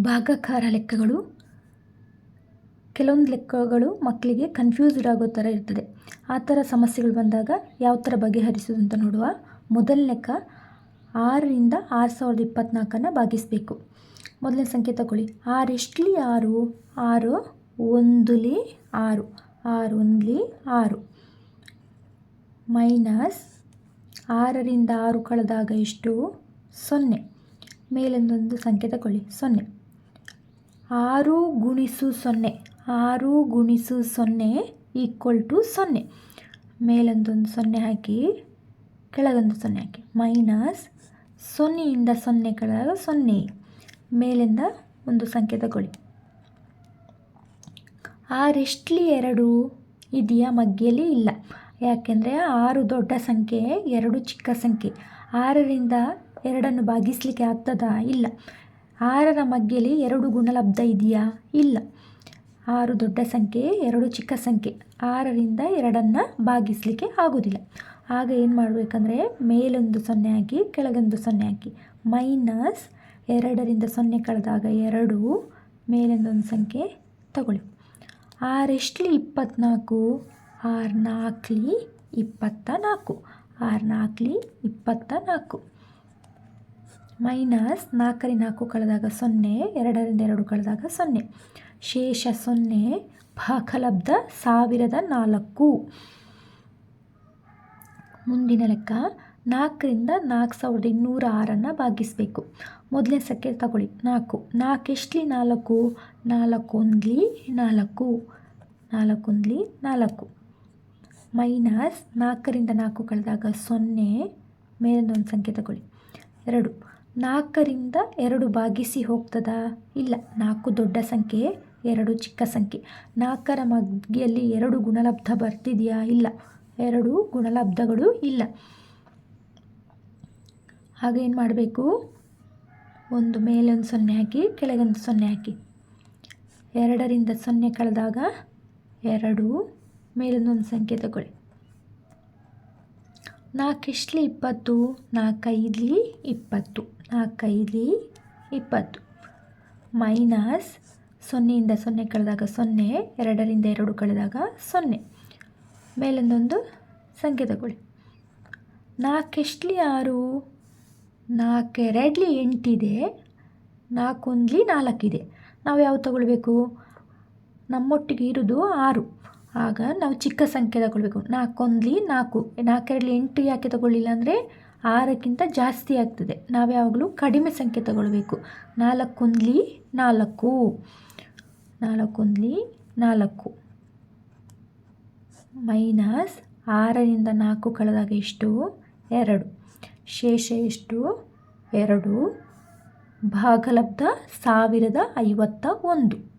ಭಾಗಾಕಾರ ಲೆಕ್ಕಗಳು, ಕೆಲವೊಂದು ಲೆಕ್ಕಗಳು ಮಕ್ಕಳಿಗೆ ಕನ್ಫ್ಯೂಸ್ಡ್ ಆಗೋ ಥರ ಇರ್ತದೆ. ಆ ಥರ ಸಮಸ್ಯೆಗಳು ಬಂದಾಗ ಯಾವ ಥರ ಬಗೆಹರಿಸೋದು ಅಂತ ನೋಡುವ ಮೊದಲ ಲೆಕ್ಕ ಆರರಿಂದ ಆರು ಸಾವಿರದ ಇಪ್ಪತ್ತ್ನಾಲ್ಕನ್ನು ಭಾಗಿಸಬೇಕು. ಮೊದಲನೇ ಸಂಖ್ಯೆ ತಗೊಳ್ಳಿ. ಆರು ಎಷ್ಟಲಿ ಆರು? ಆರು ಒಂದುಲಿ ಆರು. ಆರು ಒಂದ್ಲಿ ಆರು. ಮೈನಸ್ ಆರರಿಂದ ಆರು ಕಳೆದಾಗ ಎಷ್ಟು? ಸೊನ್ನೆ. ಮೇಲೊಂದೊಂದು ಸಂಖ್ಯೆ ತಗೊಳ್ಳಿ. ಸೊನ್ನೆ. ಆರು ಗುಣಿಸು ಸೊನ್ನೆ. ಆರು ಗುಣಿಸು ಸೊನ್ನೆ ಈಕ್ವಲ್ ಟು ಸೊನ್ನೆ. ಮೇಲೊಂದೊಂದು ಸೊನ್ನೆ ಹಾಕಿ, ಕೆಳಗೊಂದು ಸೊನ್ನೆ ಹಾಕಿ. ಮೈನಸ್ ಸೊನ್ನೆಯಿಂದ ಸೊನ್ನೆ ಕೆಳಗೆ ಸೊನ್ನೆ. ಮೇಲಿಂದ ಒಂದು ಸಂಖ್ಯೆ ತಗೊಳ್ಳಿ. ಆರೆಷ್ಟಲಿ ಎರಡು ಇದೆಯಾ? ಮಗ್ಗಿಯಲ್ಲಿ ಇಲ್ಲ. ಯಾಕೆಂದರೆ ಆರು ದೊಡ್ಡ ಸಂಖ್ಯೆ, ಎರಡು ಚಿಕ್ಕ ಸಂಖ್ಯೆ. ಆರರಿಂದ ಎರಡನ್ನು ಭಾಗಿಸ್ಲಿಕ್ಕೆ ಆಗ್ತದಾ? ಇಲ್ಲ. ಆರರ ಮಗ್ಗೆಯಲ್ಲಿ ಎರಡು ಗುಣಲಬ್ಧ ಇದೆಯಾ? ಇಲ್ಲ. ಆರು ದೊಡ್ಡ ಸಂಖ್ಯೆ, ಎರಡು ಚಿಕ್ಕ ಸಂಖ್ಯೆ. ಆರರಿಂದ ಎರಡನ್ನು ಭಾಗಿಸಲಿಕ್ಕೆ ಆಗೋದಿಲ್ಲ. ಆಗ ಏನು ಮಾಡಬೇಕಂದ್ರೆ, ಮೇಲೊಂದು ಸೊನ್ನೆ ಹಾಕಿ, ಕೆಳಗೊಂದು ಸೊನ್ನೆ ಹಾಕಿ. ಮೈನಸ್ ಎರಡರಿಂದ ಸೊನ್ನೆ ಕಳೆದಾಗ ಎರಡು, ಮೇಲೊಂದೊಂದು ಸಂಖ್ಯೆ ತಗೊಳ್ಳಿ. ಆರೆಷ್ಟಲಿ ಇಪ್ಪತ್ತ್ನಾಲ್ಕು ಆರು ನಾಲ್ಕಲಿ ಇಪ್ಪತ್ತ ನಾಲ್ಕು ಆರು ನಾಲ್ಕಲಿ ಇಪ್ಪತ್ತ ನಾಲ್ಕು ಮೈನಸ್ ನಾಲ್ಕರಿಂದ ನಾಲ್ಕು ಕಳೆದಾಗ ಸೊನ್ನೆ, ಎರಡರಿಂದ ಎರಡು ಕಳೆದಾಗ ಸೊನ್ನೆ. ಶೇಷ ಸೊನ್ನೆ, ಭಾಗಲಬ್ಧ ಸಾವಿರದ ನಾಲ್ಕು. ಮುಂದಿನ ಲೆಕ್ಕ, ನಾಲ್ಕರಿಂದ ನಾಲ್ಕು ಸಾವಿರದ ಇನ್ನೂರ ಆರನ್ನು ಭಾಗಿಸಬೇಕು. ಮೊದಲನೇ ಸಂಖ್ಯೆ ತಗೊಳ್ಳಿ, ನಾಲ್ಕು. ನಾಲ್ಕು ಎಷ್ಟಲಿ? ನಾಲ್ಕು. ನಾಲ್ಕೊಂದ್ಲಿ ನಾಲ್ಕು. ನಾಲ್ಕೊಂದ್ಲಿ ನಾಲ್ಕು. ಮೈನಸ್ ನಾಲ್ಕರಿಂದ ನಾಲ್ಕು ಕಳೆದಾಗ ಸೊನ್ನೆ, ಮೇಲೊಂದು ಸಂಖ್ಯೆ ತಗೊಳ್ಳಿ. ಎರಡು. ನಾಲ್ಕರಿಂದ ಎರಡು ಭಾಗಿಸಿ ಹೋಗ್ತದಾ? ಇಲ್ಲ, ನಾಲ್ಕು ದೊಡ್ಡ ಸಂಖ್ಯೆ, ಎರಡು ಚಿಕ್ಕ ಸಂಖ್ಯೆ. ನಾಲ್ಕರ ಮಗ್ಗಿಯಲ್ಲಿ ಎರಡು ಗುಣಲಬ್ಧ ಬರ್ತಿದೆಯಾ? ಇಲ್ಲ, ಎರಡು ಗುಣಲಬ್ಧಗಳು ಇಲ್ಲ. ಹಾಗೇನು ಮಾಡಬೇಕು? ಒಂದು ಮೇಲೊಂದು ಸೊನ್ನೆ ಹಾಕಿ, ಕೆಳಗೊಂದು ಸೊನ್ನೆ ಹಾಕಿ. ಎರಡರಿಂದ ಸೊನ್ನೆ ಕಳೆದಾಗ ಎರಡು, ಮೇಲೊಂದೊಂದು ಸಂಖ್ಯೆ ತಗೊಳ್ಳಿ. ನಾಲ್ಕೆಷ್ಟಲಿ ಇಪ್ಪತ್ತು, ನಾಲ್ಕೈದ್ಲಿ ಇಪ್ಪತ್ತು ನಾಲ್ಕೈದ್ಲಿ ಇಪ್ಪತ್ತು. ಮೈನಸ್ ಸೊನ್ನೆಯಿಂದ ಸೊನ್ನೆ ಕಳೆದಾಗ ಸೊನ್ನೆ, ಎರಡರಿಂದ ಎರಡು ಕಳೆದಾಗ ಸೊನ್ನೆ. ಮೇಲೊಂದೊಂದು ಸಂಖ್ಯೆ ತಗೊಳ್ಳಿ. ನಾಲ್ಕೆಷ್ಟಲಿ ಆರು ನಾಲ್ಕೆರಡ್ಲಿ ಎಂಟಿದೆ, ನಾಲ್ಕೊಂದ್ಲಿ ನಾಲ್ಕಿದೆ. ನಾವು ಯಾವ್ದು ತಗೊಳ್ಬೇಕು? ನಮ್ಮೊಟ್ಟಿಗೆ ಇರೋದು ಆರು. ಆಗ ನಾವು ಚಿಕ್ಕ ಸಂಖ್ಯೆ ತಗೊಳ್ಬೇಕು. ನಾಲ್ಕೊಂದ್ಲಿ ನಾಲ್ಕು. ನಾಲ್ಕರಲ್ಲಿ ಎಂಟು ಯಾಕೆ ತಗೊಳ್ಳಿಲ್ಲ ಅಂದರೆ ಆರಕ್ಕಿಂತ ಜಾಸ್ತಿ ಆಗ್ತದೆ. ನಾವು ಯಾವಾಗಲೂ ಕಡಿಮೆ ಸಂಖ್ಯೆ ತಗೊಳ್ಬೇಕು. ನಾಲ್ಕೊಂದ್ಲಿ ನಾಲ್ಕು. ನಾಲ್ಕೊಂದ್ಲಿ ನಾಲ್ಕು. ಮೈನಸ್ ಆರರಿಂದ ನಾಲ್ಕು ಕಳೆದಾಗ ಎಷ್ಟು? ಎರಡು. ಶೇಷ ಎಷ್ಟು? ಎರಡು. ಭಾಗಲಬ್ಧ ಸಾವಿರದ ಐವತ್ತ ಒಂದು.